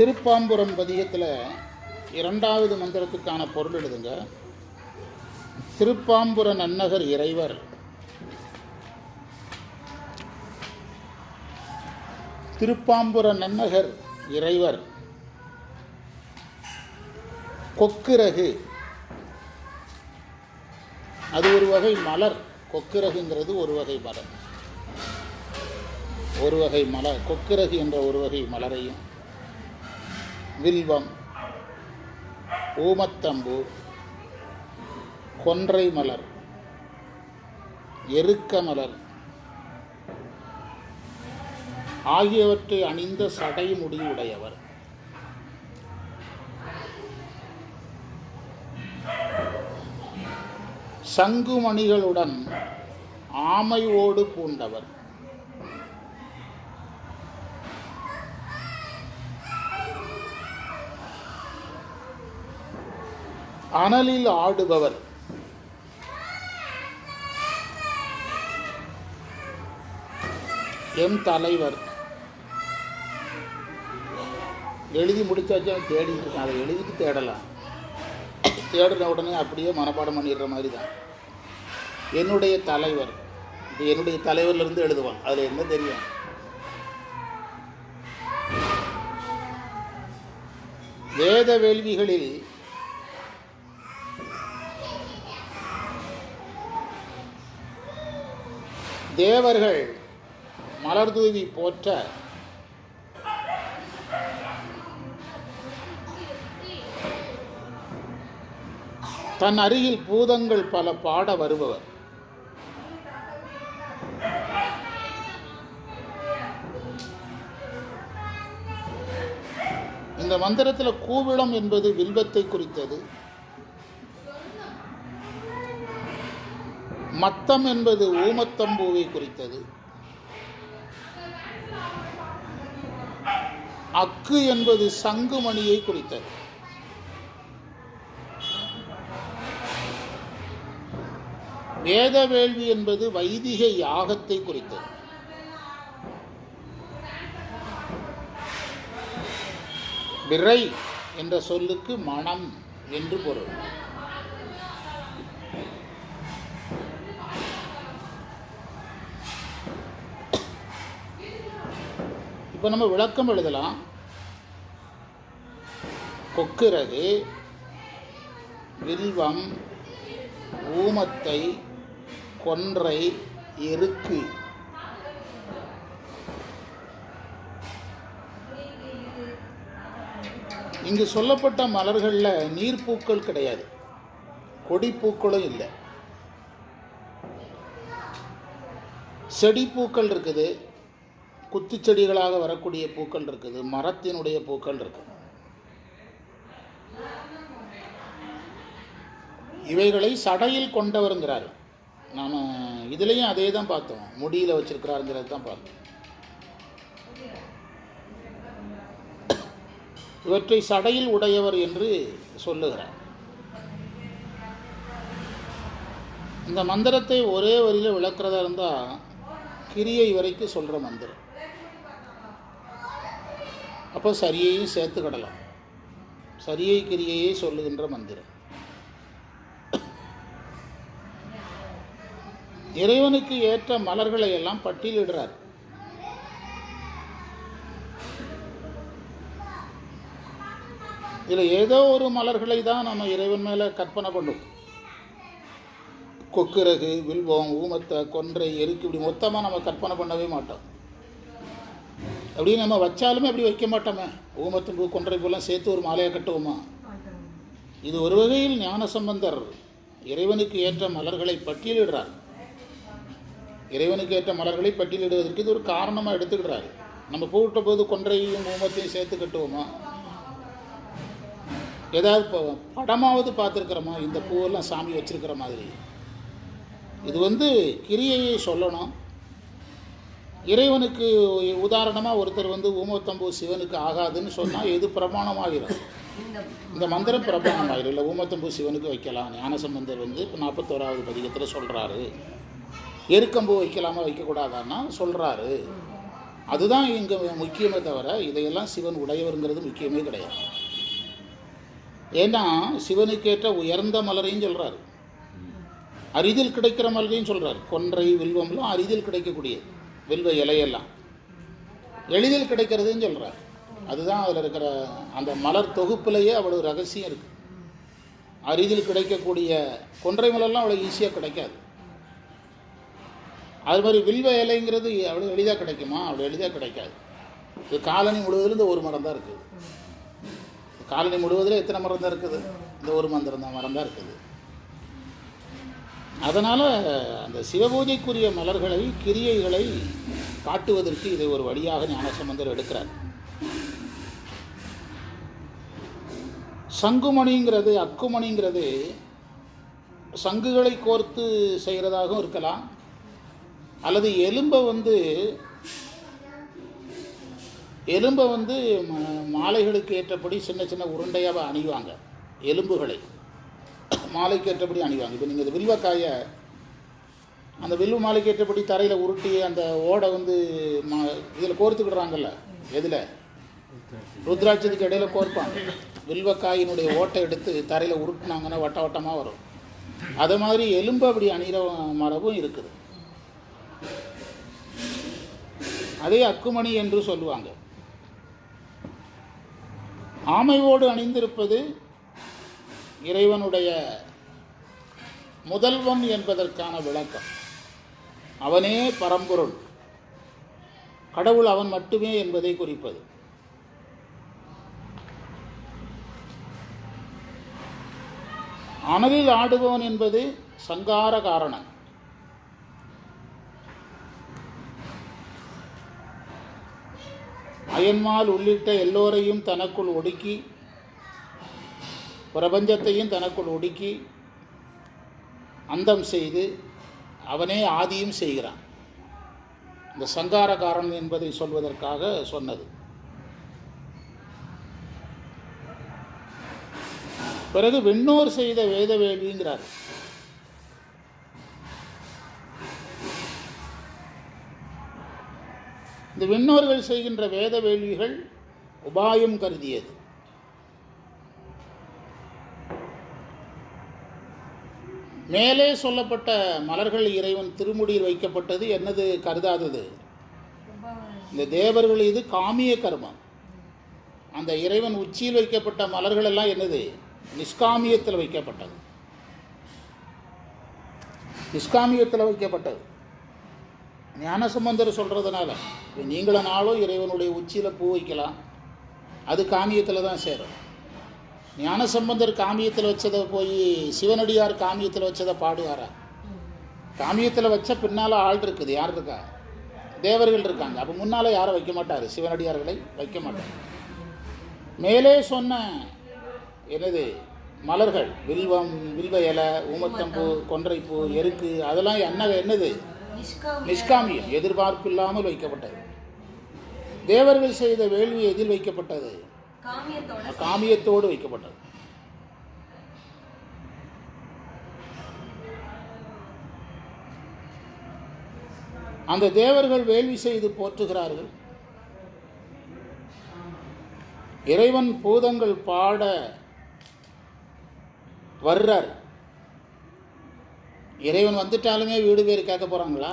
திருப்பாம்புரம் பதிகத்தில் இரண்டாவது மந்திரத்துக்கான பொருள் எழுதுங்க. திருப்பாம்புர நன்னகர் இறைவர். திருப்பாம்புர நன்னகர் இறைவர். கொக்கிரகு. அது ஒரு வகை மலர். கொக்கிரகுங்கிறது ஒரு வகை மலர். ஒரு வகை மலர். கொக்கிரகு என்ற ஒரு வகை மலரையும் வில்வம் ஊமத்தம்பு கொன்றை மலர் எருக்க மலர் ஆகியவற்றை அணிந்த சடைமுடி உடையவர் சங்குமணிகளுடன் ஆமை ஓடு பூண்டவர். அனலில் ஆடுபவர். எம் தலைவர். எழுதி முடிச்சாச்சும் அவன் தேடிட்டு இருக்கான். அதை எழுதிட்டு தேடலாம். தேடுற உடனே அப்படியே மனப்பாடம் பண்ணிடுற மாதிரி தான் என்னுடைய தலைவர். இப்போ என்னுடைய தலைவர்லேருந்து எழுதுவான். அதில் என்ன தெரியும்? வேத வேள்விகளில் தேவர்கள் மலர் தூவி போற்ற. தன் அருகில் பூதங்கள் பல பாட வருபவர். இந்த மந்திரத்தில் கூவிளம் என்பது வில்வத்தை குறித்தது. மத்தம் என்பது ஊமத்தம்பூவை குறித்தது. அக்கு என்பது சங்குமணியை குறித்தது. வேத வேள்வி என்பது வைதிக யாகத்தை குறித்தது. விரை என்ற சொல்லுக்கு மனம் என்று பொருள். இப்போ நம்ம விளக்கம் எழுதலாம். கொக்கிரகு வில்வம் ஊமத்தை கொன்றை எருக்கு. இங்கு சொல்லப்பட்ட மலர்களில் நீர்ப்பூக்கள் கிடையாது. கொடிப்பூக்களும் இல்லை. செடிப்பூக்கள் இருக்குது. குத்துச்செடிகளாக வரக்கூடிய பூக்கள் இருக்குது மரத்தினுடைய பூக்கள் இருக்குது இவைகளை சடையில் கொண்டவருங்கிறார். நாம் இதுலேயும் அதே தான் பார்த்தோம். முடியில் வச்சிருக்கிறாருங்கிறது தான் பார்த்தோம். இவற்றை சடையில் உடையவர் என்று சொல்லுகிறார். இந்த மந்திரத்தை ஒரே வரியில் விளக்குறதா இருந்தால் கிரியை வரைக்கும் சொல்கிற மந்திரம். அப்போ சரியையும் சேர்த்துக்கிடலாம் சரியை கிரியையே சொல்லுகின்ற மந்திரம். இறைவனுக்கு ஏற்ற மலர்களை எல்லாம் பட்டியலிடுறார் இதில் ஏதோ ஒரு மலர்களை தான் நம்ம இறைவன் மேலே கற்பனை பண்ணும். கொக்குரகு வில்வம் ஊமத்தை கொன்றை எருக்கு இப்படி மொத்தமாக நம்ம கற்பனை பண்ணவே மாட்டோம். அப்படின்னு நம்ம வச்சாலுமே அப்படி வைக்க மாட்டோமே. ஊமத்து பூ கொன்றை பூலாம் சேர்த்து ஒரு மாலையை கட்டுவோமா? இது ஒரு வகையில் ஞான சம்பந்தர் இறைவனுக்கு ஏற்ற மலர்களை பட்டியலிடுறார். இறைவனுக்கு ஏற்ற மலர்களை பட்டியலிடுவதற்கு இது ஒரு காரணமாக எடுத்துக்கிறாரு நம்ம பூட்ட போது கொன்றையும் ஊமத்தையும் சேர்த்து கட்டுவோமா? ஏதாவது இப்போ படமாவது பார்த்துருக்குறோமா? இந்த பூவெல்லாம் சாமி வச்சிருக்கிற மாதிரி. இது வந்து கிரியையை சொல்லணும். இறைவனுக்கு உதாரணமாக ஒருத்தர் வந்து ஊமத்தம்பு சிவனுக்கு ஆகாதுன்னு சொன்னால் எது பிரமாணமாகிடும் இந்த மந்திரம் பிரமாணமாகிடும் இல்லை ஊமத்தம்பு சிவனுக்கு வைக்கலாம். ஞானசம்பந்தர் வந்து இப்போ நாற்பத்தோராவது பதிகத்தில் சொல்கிறாரு எருக்கம்பு வைக்கலாமா வைக்கக்கூடாதான்னா சொல்கிறாரு அதுதான் இங்கே முக்கியமே தவிர இதையெல்லாம் சிவன் உடையவருங்கிறது முக்கியமே கிடையாது. ஏன்னா சிவனுக்கேற்ற உயர்ந்த மலரையும் சொல்கிறாரு அரிதில் கிடைக்கிற மலரையும் சொல்கிறார் கொன்றை வில்வம்லாம் அரிதில் கிடைக்கக்கூடியது. வில்வ இலையெல்லாம். எளிதில் கிடைக்கிறதுன்னு சொல்கிறார் அதுதான் அதில் இருக்கிற அந்த மலர் தொகுப்புலேயே அவ்வளோ ரகசியம் இருக்குது அரிதில் கிடைக்கக்கூடிய கொன்றை மலர்லாம் அவ்வளோ ஈஸியாக கிடைக்காது. அது மாதிரி வில்வ இலைங்கிறது அவ்வளோ எளிதாக கிடைக்குமா? அவ்வளோ எளிதாக கிடைக்காது. இது காலனி முழுவதிலும் இந்த ஒரு மரம் தான் இருக்குது. காலனி முழுவதில் எத்தனை மரம் தான் இருக்குது? இந்த ஒரு மந்திரம் தான் மரம் தான் இருக்குது. அதனால் அந்த சிவபூஜைக்குரிய மலர்களை கிரியைகளை காட்டுவதற்கு இதை ஒரு வழியாக ஞானசம்பந்தர் எடுக்கிறார். சங்குமணிங்கிறது அக்குமணிங்கிறது சங்குகளை கோர்த்து செய்கிறதாகவும் இருக்கலாம். அல்லது எலும்பை வந்து எலும்பை வந்து மாலைகளுக்கு ஏற்றபடி சின்ன சின்ன உருண்டையாக அணிவாங்க எலும்புகளை. மாலைக்கு ஏற்றபடி அணிவாங்க. இப்போ நீங்கள் இந்த வில்வக்காயை அந்த வில்வ மாலைக்கு ஏற்றபடி தரையில் உருட்டி அந்த ஓடை வந்து மா இதில் கோர்த்துக்கிடுறாங்கல்ல? எதில்? ருத்ராட்சத்துக்கு இடையில கோர்ப்பாங்க. வில்வக்காயினுடைய ஓட்டை எடுத்து தரையில் உருட்டினாங்கன்னா வட்ட வட்டமாக வரும். அது மாதிரி எலும்பு அப்படி அணிகிற மரபும் இருக்குது. அதே அக்குமணி என்று சொல்லுவாங்க. ஆமையோடு அணிந்திருப்பது இறைவனுடைய முதல்வன் என்பதற்கான விளக்கம். அவனே பரம்பொருள். கடவுள் அவன் மட்டுமே என்பதை குறிப்பது. அனலில் ஆடுபவன் என்பது சங்கார காரணன் அயன்மால் உள்ளிட்ட எல்லோரையும் தனக்குள் ஒடுக்கி பிரபஞ்சத்தையும் தனக்குள் ஒடுக்கி அந்தம் செய்து அவனே ஆதியும் செய்கிறான். இந்த சங்காரகாரன் என்பதை சொல்வதற்காக சொன்னது. பிறகு விண்ணோர் செய்த வேத வேள்விங்கிறார் இந்த விண்ணோர்கள் செய்கின்ற வேத வேள்விகள் உபாயம் கருதியது. மேலே சொல்லப்பட்ட மலர்கள் இறைவன் திருமுடியில் வைக்கப்பட்டது என்னது கருதாதது? இந்த தேவர்கள் இது காமிய கர்மம். அந்த இறைவன் உச்சியில் வைக்கப்பட்ட மலர்கள் எல்லாம் என்னது? நிஷ்காமியத்தில் வைக்கப்பட்டது. நிஷ்காமியத்தில் வைக்கப்பட்டது. ஞானசம்பந்தர் சொல்கிறதுனால இப்போ நீங்களனாலும் இறைவனுடைய உச்சியில் பூ வைக்கலாம். அது காமியத்தில் தான் சேரும். ஞானசம்பந்தர் காமியத்தில் வச்சதை போய் சிவனடியார் காமியத்தில் வச்சதை பாடுவாரா? காமியத்தில் வச்ச பின்னால் ஆள் இருக்குது யார் இருக்கா? தேவர்கள் இருக்காங்க. அப்போ முன்னால் யாரும் வைக்க மாட்டார். சிவனடியார்களை வைக்க மாட்டார். மேலே சொன்ன என்னது? மலர்கள் வில்வம் வில்வ இலை ஊமத்தம்பூ கொன்றைப்பூ எருக்கு அதெல்லாம் என்ன என்னது? நிஷ்காமியம். எதிர்பார்ப்பு இல்லாமல் வைக்கப்பட்டது. தேவர்கள் செய்த வேள்வி எதில் வைக்கப்பட்டது? காமியத்தோடு வைக்கப்பட்டது. அந்த தேவர்கள் வேள்வி செய்து போற்றுகிறார்கள். இறைவன் பூதங்கள் பாட வர்றார். இறைவன் வந்துட்டாலுமே வீடு பேர் கேட்க போகிறாங்களா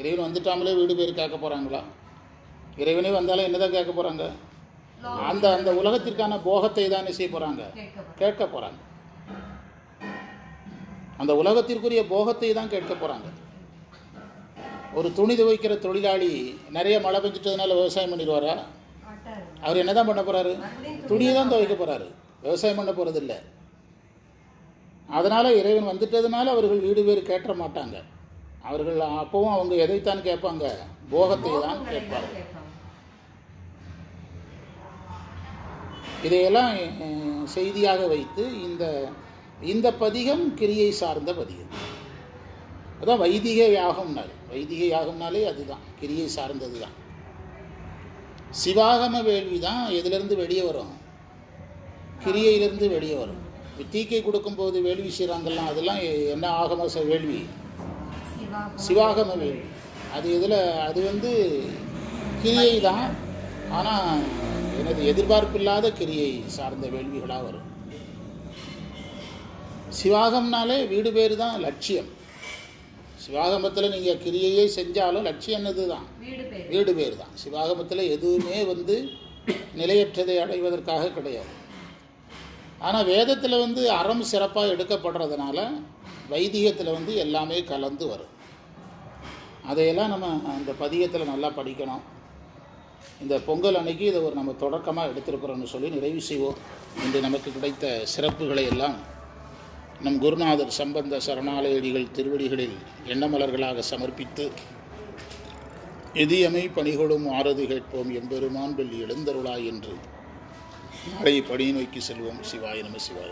இறைவன் வந்துட்டாமலே வீடு பேர் கேட்க போகிறாங்களா இறைவனே வந்தாலும் என்னதான் கேட்க போகிறாங்க அந்த அந்த உலகத்திற்கான போகத்தை தான் செய்ய போகிறாங்க கேட்க போகிறாங்க அந்த உலகத்திற்குரிய போகத்தை தான் கேட்க போகிறாங்க ஒரு துணி துவைக்கிற தொழிலாளி நிறைய மழை பெஞ்சிட்டதுனால விவசாயம் பண்ணிடுவாரா? அவர் என்ன தான் பண்ண போகிறாரு துணியை தான் துவைக்க போகிறாரு விவசாயம் பண்ண போகிறதில்ல அதனால் இறைவன் வந்துட்டதுனால அவர்கள் வீடு பேர் கேட்ட மாட்டாங்க. அவர்கள் அப்பவும் அவங்க எதைத்தான் கேட்பாங்க? போகத்தை தான் கேட்பார்கள் கேட்பாங்க இதையெல்லாம் செய்தியாக வைத்து இந்த இந்த பதிகம் கிரியை சார்ந்த பதிகம். அதான் வைதிக யாகம்னாலே வைதிக யாகம்னாலே அதுதான். கிரியை சார்ந்தது தான் சிவாகம வேள்வி தான் எதிலிருந்து வெளியே வரும்? கிரியையிலிருந்து வெளியே வரும். தீக்கை கொடுக்கும்போது வேள்வி செய்கிறாங்கல்லாம் அதெல்லாம் என்ன ஆகம வேள்வி? சிவா சிவாகம வேள்வி. அது இதில் அது வந்து கிரியை தான். ஆனால் எனது எதிர்பார்ப்பில்லாத கிரியை சார்ந்த வேள்விகளாக வரும். சிவாகம்னாலே வீடு பேர் தான் லட்சியம். சிவாகமத்தில் நீங்கள் கிரியையே செஞ்சாலும் லட்சியம் என்னது தான் வீடு பேர் தான். சிவாகமத்தில் எதுவுமே வந்து நிலையற்றதை அடைவதற்காக கிடையாது. ஆனால் வேதத்தில் வந்து அறம் சிறப்பாக எடுக்கப்படுறதுனால வைதிகத்தில் வந்து எல்லாமே கலந்து வரும். அதையெல்லாம் நம்ம அந்த பதிகத்தில் நல்லா படிக்கணும். இந்த பொங்கல் அன்னைக்கு இதை ஒரு நம்ம தொடக்கமாக எடுத்திருக்கிறோம்னு சொல்லி நிறைவு செய்வோம். இன்று நமக்கு கிடைத்த சிறப்புகளை எல்லாம் நம் குருநாதர் சம்பந்த சரணாலயடிகள் திருவடிகளில் எண்ணமலர்களாக சமர்ப்பித்து எதியமை பணிகளும் ஆரது கேட்போம் எம்பெருமான் வெள்ளி எழுந்தருளாய் என்று. நாளை பணி நோக்கி செல்வோம். சிவாய நம சிவாய.